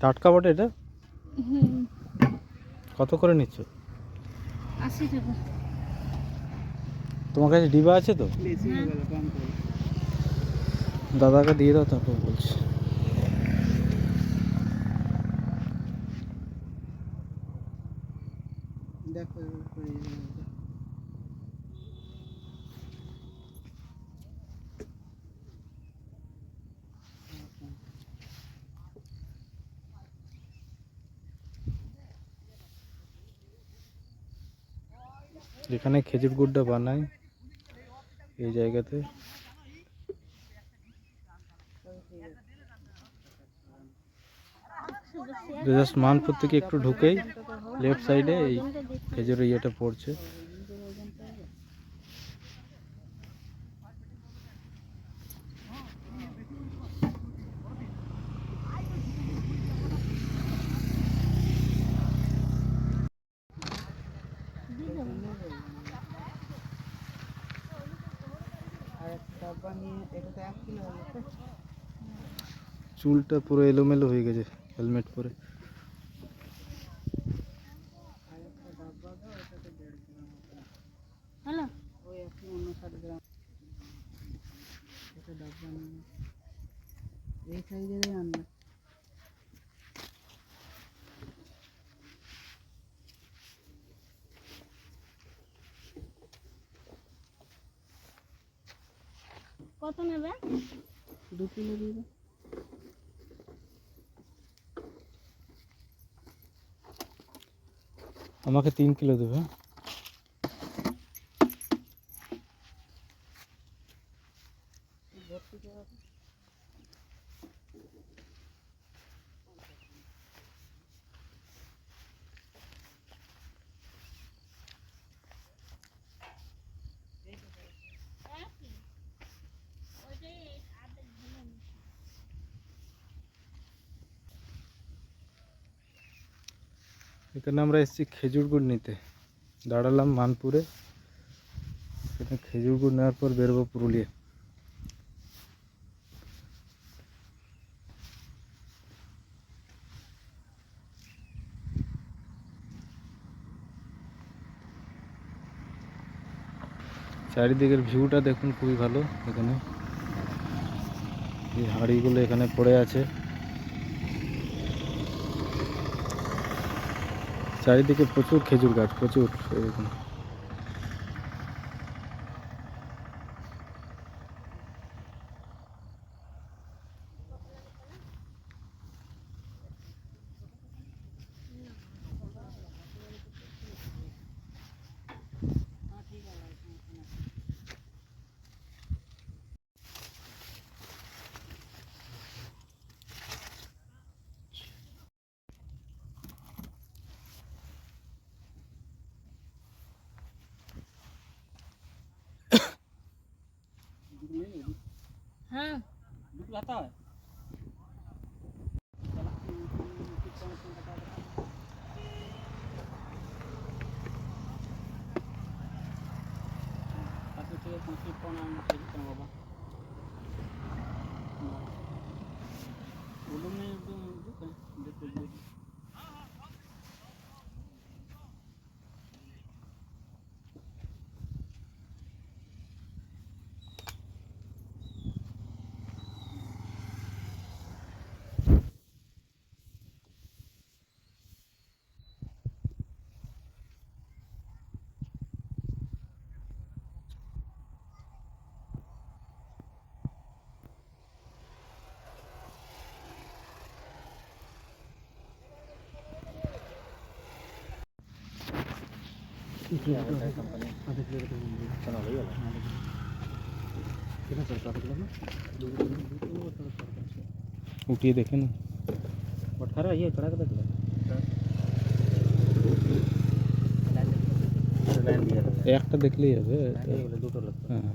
টাটকা বটে এটা? কত করে নিচ্ছ? আশি টাকা। তোমার কাছে ডিবা আছে তো? দাদাকে দিয়ে দাও তারপর বলছি। যেখানে খেজুর গুড়টা বানায় এই জায়গাতে। মানপুর থেকে একটু ঢুকেই লেফট সাইডে এই খেজুরের ইয়েটা পড়ছে আর একটা ডাব্বা নিয়ে এটাতে এক কিলো হবে তো চুলটা পুরো এলোমেলো হয়ে গেছে হেলমেট পরে। আর একটা ডাব্বা দাও এটাতে দেড় কিলো মতো হ্যালো ওই একশো উনষাট গ্রাম এটা ডাব্বা নিয়ে এই সাইজেরই আনবে কত নেবে দু কিলো দিবে আমাকে তিন কিলো দেবে হ্যাঁ? এখানে আমরা এসেছি খেজুর গুড় নিতে। দাঁড়ালাম মানপুরে। এখানে খেজুর গুড় নেওয়ার পর বেরোবো পুরুলিয়া। চারিদিকের ভিউটা দেখুন খুবই ভালো এখানে। এই হাঁড়িগুলো এখানে পড়ে আছে। চারিদিকে প্রচুর খেজুর গাছ প্রচুর এরকম। হ্যাঁ আচ্ছা ঠিক আছে পঁচিশ পনেরো আমি ঠিক কেন বাবা বলুন না একদম দেখতে দেখতে উঠিয়ে দেখে না खरा ये खड़ा कर दे একটা দেখলেই হবে দুটো লোক হ্যাঁ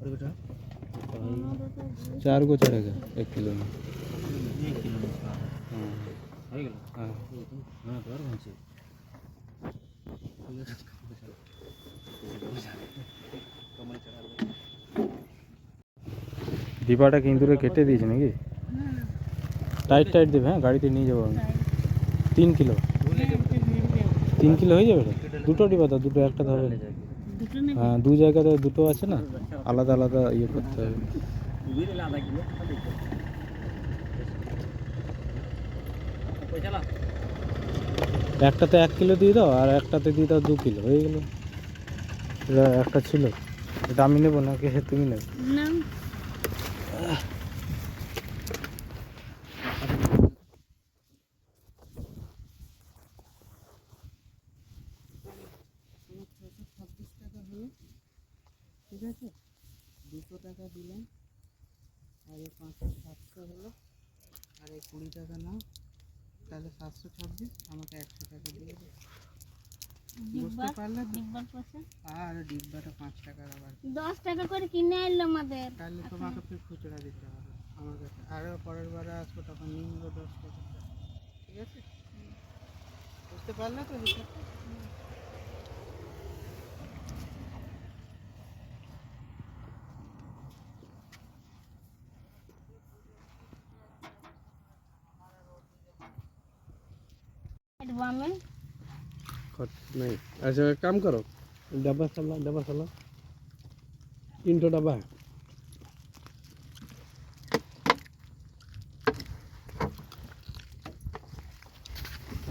और बेटा চার গো চড়েগা এক কিলো में एक किलो में इसका हाँ हो गया हाँ दीपाटा इंदुरे केटे दीजिए ना कि? टाइट टाइट देवे हाँ? गाड़ी तो नहीं जब तीन किलो? तीन किलो हो जाए दुटो डिबा था तो, एक तो हाँ दो जैगा तो आलदा आलदा ये करते हैं। चला একটাতে এক কিলো দিয়ে দাও, আর একটাতে দিয়ে দাও দু কিলো, হয়ে গেল। একটা ছিল। এটা আমি নেব নাকি হে তুমি নেবে? ঠিক আছে? দুশো টাকা দিলাম। আর এই পাঁচশো, সাতশো হলো। আর এই কুড়ি টাকা নাও। তাহলে সাতশো ছাব্বিশ আমাকে একশো টাকা দিয়ে দেবে পারলে ডিব্বার পয়সা? আর ডিব্বাটা পাঁচ টাকার আবার। দশ টাকা করে কিনে আনলো আমাদের। তাহলে তোমাকে ফির খুচরা দিতে হবে আমার কাছে। আরও পরের বারে আসব তখন নিয়ে নেব দশ টাকা। ঠিক আছে? বুঝতে পারলে তো হিসাবটা? नहीं ऐसा एक काम करो डब्बा चला डब्बा चला तीन ठो डब्बा है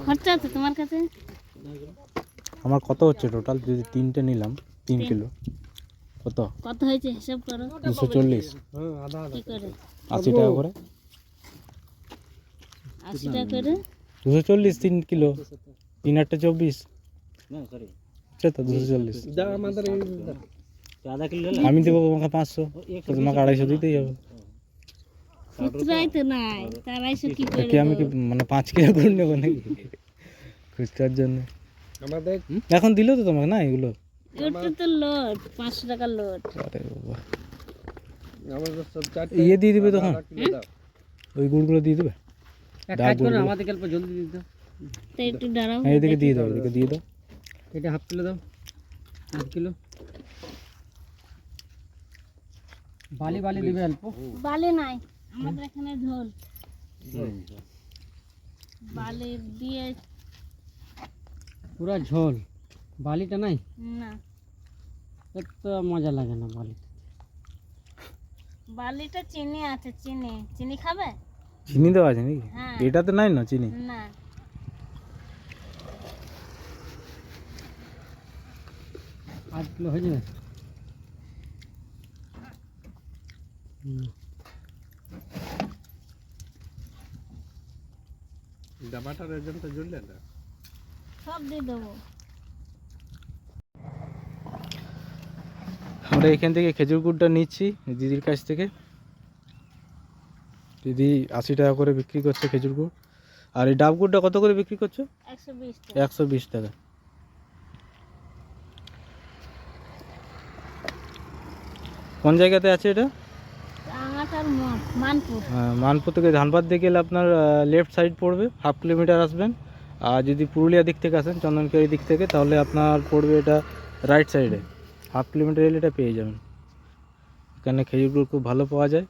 খরচা আছে তোমার কাছে আমার কত হচ্ছে টোটাল যদি তিনটে নিলাম তিন কিলো কত কত হয়েছে হিসাব করো দুশো চল্লিশ हाँ आधा आधा কি করে আশি টাকা করে আশি টাকা করে দুশো চল্লিশ তিন কিলো। তিন আটটা চব্বিশ। দুশো চল্লিশ। আমি দেবো তোমাকে পাঁচশো। তোমাকে আড়াইশো দিতেই হবে। আমি কি মানে পাঁচ কিলো নেব নাকি? এখন দিল তো তোমাকে না এগুলো? ইয়ে দিয়ে দিবে তখন? ওই গুড়গুলো দিয়ে দেবে? এক কাজ করো আমাদেরকে অল্প জলদি দিয়ে দাও। তো একটু দাঁড়াও। হ্যাঁ এদিকে দিয়ে দাও এদিকে দিয়ে দাও। এটা হাফ কিলো দাও। Half kilo. বালি বালি দিবে অল্প। বালি নাই আমাদের এখানে ঝোল। বালি দিয়ে পুরা ঝোল। বালিটা নাই? না। এত মজা লাগে না বালি বালিটা চিনি আছে চিনি। চিনি খাবে? চিনি দেওয়া আছে নাকি? এটাতে নাই না চিনি? কিলো না? আমরা এখান থেকে খেজুর গুড়টা নিচ্ছি দিদির কাছ থেকে। দিদি আশি টাকা করে বিক্রি করছে খেজুর গুড়। আর এই ডাব গুড়টা কত করে বিক্রি করছ? একশো বিশ টাকা। কোন জায়গাতে আছে এটা? মানপুর। থেকে ধানবাদ দিয়ে গেলে আপনার লেফট সাইড পড়বে হাফ কিলোমিটার আসবেন। আর যদি পুরুলিয়া দিক থেকে আসেন চন্দনকারি দিক থেকে তাহলে আপনার পড়বে এটা রাইট সাইডে হাফ কিলোমিটার এলে এটা পেয়ে যাবেন। এখানে খেজুর গুড় খুব ভালো পাওয়া যায়।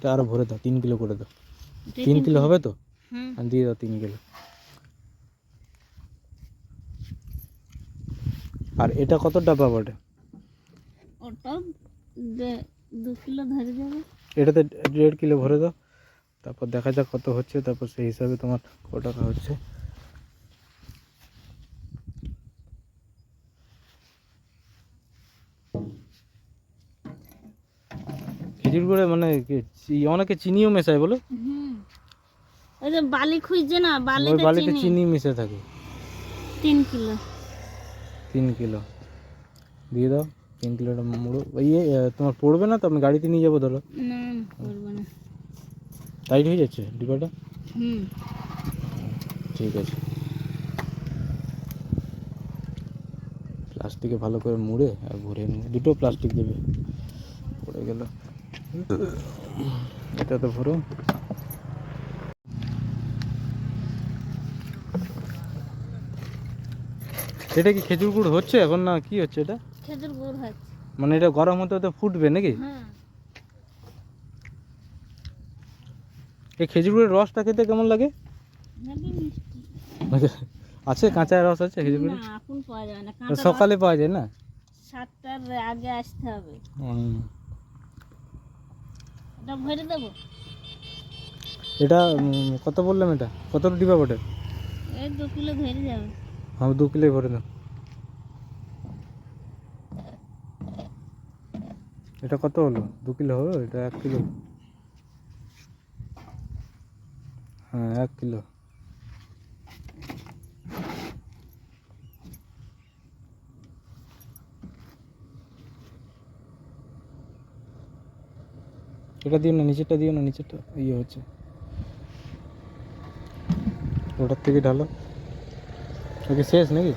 এটা আরও ভরে দাও তিন কিলো করে দাও। তিন কিলো হবে তো? আর দিয়ে দাও তিন কিলো। আর এটা কত ডাব্বা বটে? ওটা দু কিলো ধরে যাবে। এটাতে দেড় কিলো ভরে দাও। তারপর দেখা যাক কত হচ্ছে তারপর সেই হিসাবে তোমার ক টাকা হচ্ছে। খেজুর গুড়ে মানে অনেকে চিনিও মেশায় বলো? ওই যে বালি খুঁজছে না বালিতে বালিতে চিনি। মিশে থাকে। তিন কিলো। তিন কিলো। দিয়ে দাও তিন কিলোটা মুড়ো। ইয়ে তোমার পড়বে না তো? আমি গাড়িতে নিয়ে যাব ধরো। না করব না। টাইট হয়ে যাচ্ছে ডিবাটা হুম। ঠিক আছে। প্লাস্টিকে ভালো করে মুড়ে আর ভরে নিয়ে দুটো প্লাস্টিক দেবে। পড়ে গেল। এটা তো ভরো। এটা কি খেজুর গুড় হচ্ছে এখন না কি হচ্ছে এটা? খেজুর গুড় হচ্ছে। মানে এটা গরম হতে হতে ফুটবে নাকি? হ্যাঁ। এই খেজুর গুড়ের রসটা খেতে কেমন লাগে? আছে কাঁচা রস আছে খেজুর গুড়ের? না এখন পাওয়া যায় না। সকালে পাওয়া যায় না? সাতটার আগে আসতে হবে। এটা ভরে দেবো। এটা কত বললাম এটা? কত ডিবা বটে এই দু কিলো ধরে যাবে। আমি দু কিলো ভরে দাও এটা কত হলো? দু কিলো হলো এটা এক কিলো। হ্যাঁ এক কিলো। এটা দিও না, নিচেরটা দিও না, নিচেরটা ইয়ে হচ্ছে। ওটার থেকে ঢালো। ওকে, শেষ নাকি?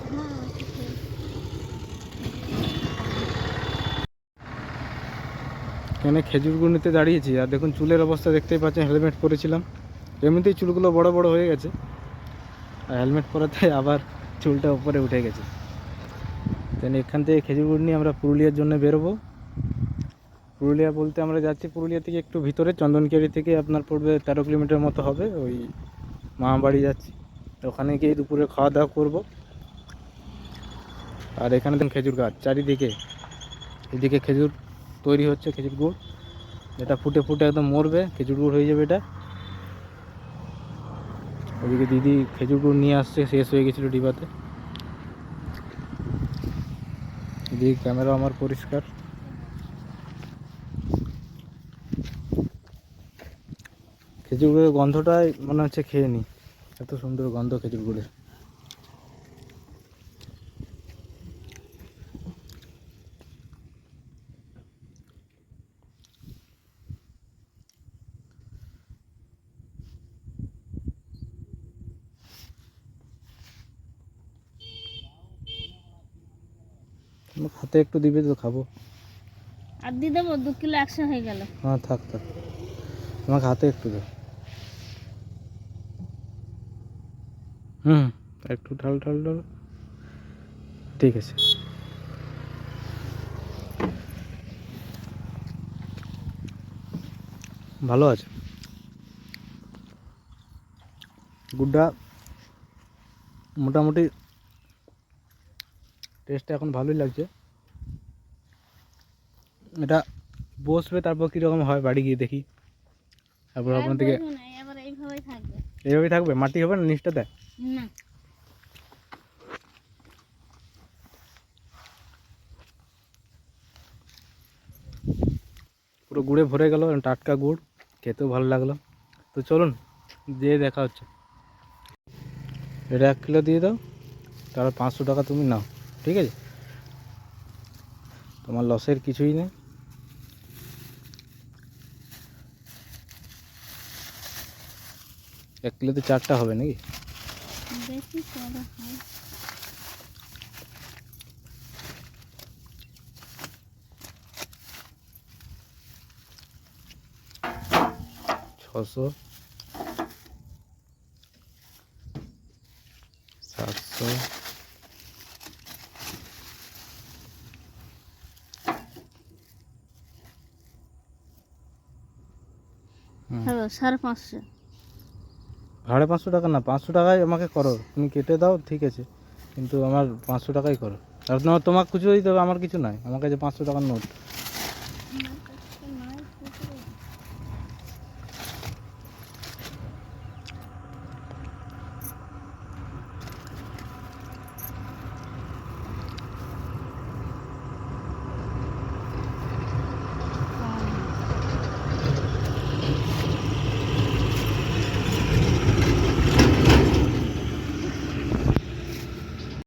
এখানে খেজুর গুড় নিতে দাঁড়িয়েছি, আর দেখুন চুলের অবস্থা দেখতেই পাচ্ছেন হেলমেট পরেছিলাম। এমনিতেই চুলগুলো বড় বড় হয়ে গেছে, আর হেলমেট পরাতে আবার চুলটা উপরে উঠে গেছে। তাই এখান থেকে খেজুর গুড় নিয়ে আমরা পুরুলিয়ার জন্য বেরোবো। পুরুলিয়া বলতে আমরা যাচ্ছি পুরুলিয়া থেকে একটু ভিতরে চন্দনকেড়ি থেকে আপনার পড়বে তেরো কিলোমিটার মতো হবে, ওই মামাবাড়ি যাচ্ছি। তো ওখানে গিয়ে দুপুরে খাওয়া দাওয়া করব। আর এখানে দেখুন খেজুর গাছ, চারিদিকে, এদিকে খেজুর তৈরি হচ্ছে, খেজুর গুড়। এটা ফুটে ফুটে একদম মরবে, খেজুর গুড় হয়ে যাবে এটা। ওদিকে দিদি খেজুর গুড় নিয়ে আসছে, শেষ হয়ে গেছিল ডিবাতে। এদিকে ক্যামেরা আমার পরিষ্কার। খেজুর গুড়ের গন্ধটাই মনে হচ্ছে খেয়ে নি। এত সুন্দর গন্ধ খেজুর গুড়ের হাতে একটু দিবে তো খাব। আর দিয়ে দেবো দু কিলো একশো হয়ে গেল। হ্যাঁ থাক থাক। আমাকে হাতে একটু দাও হুম। একটু ঢাল ঢাল ঢাল। ঠিক আছে। ভালো আছে? গুড্ডা মোটামুটি টেস্টটা এখন ভালোই লাগছে। এটা বসবে তারপর কীরকম হয় বাড়ি গিয়ে দেখি। তারপর আপনার থেকে বলব না, এবার এইভাবেই থাকবে। এইভাবেই থাকবে? মাটি হবে না নিচটাতে না পুরো গুড়ে ভরে গেল টাটকা গুড়, খেতেও ভালো লাগল। তো চলুন, দিয়ে দেখা হচ্ছে। এটা এক কিলো দিয়ে দাও, তাহলে পাঁচশো টাকা তুমি নাও, ঠিক আছে? তোমার লসের কিছুই নেই। এক কিলোতে চারটা হবে নাকি বেশি করা হয় ছশো সাতশো সাড়ে পাঁচশো। সাড়ে পাঁচশো টাকা না পাঁচশো টাকায় আমাকে করো। তুমি কেটে দাও ঠিক আছে। কিন্তু আমার পাঁচশো টাকাই করো। আর তোমার খুচরো দিতে হবে আমার কিছু নাই। আমার কাছে পাঁচশো টাকার নোট।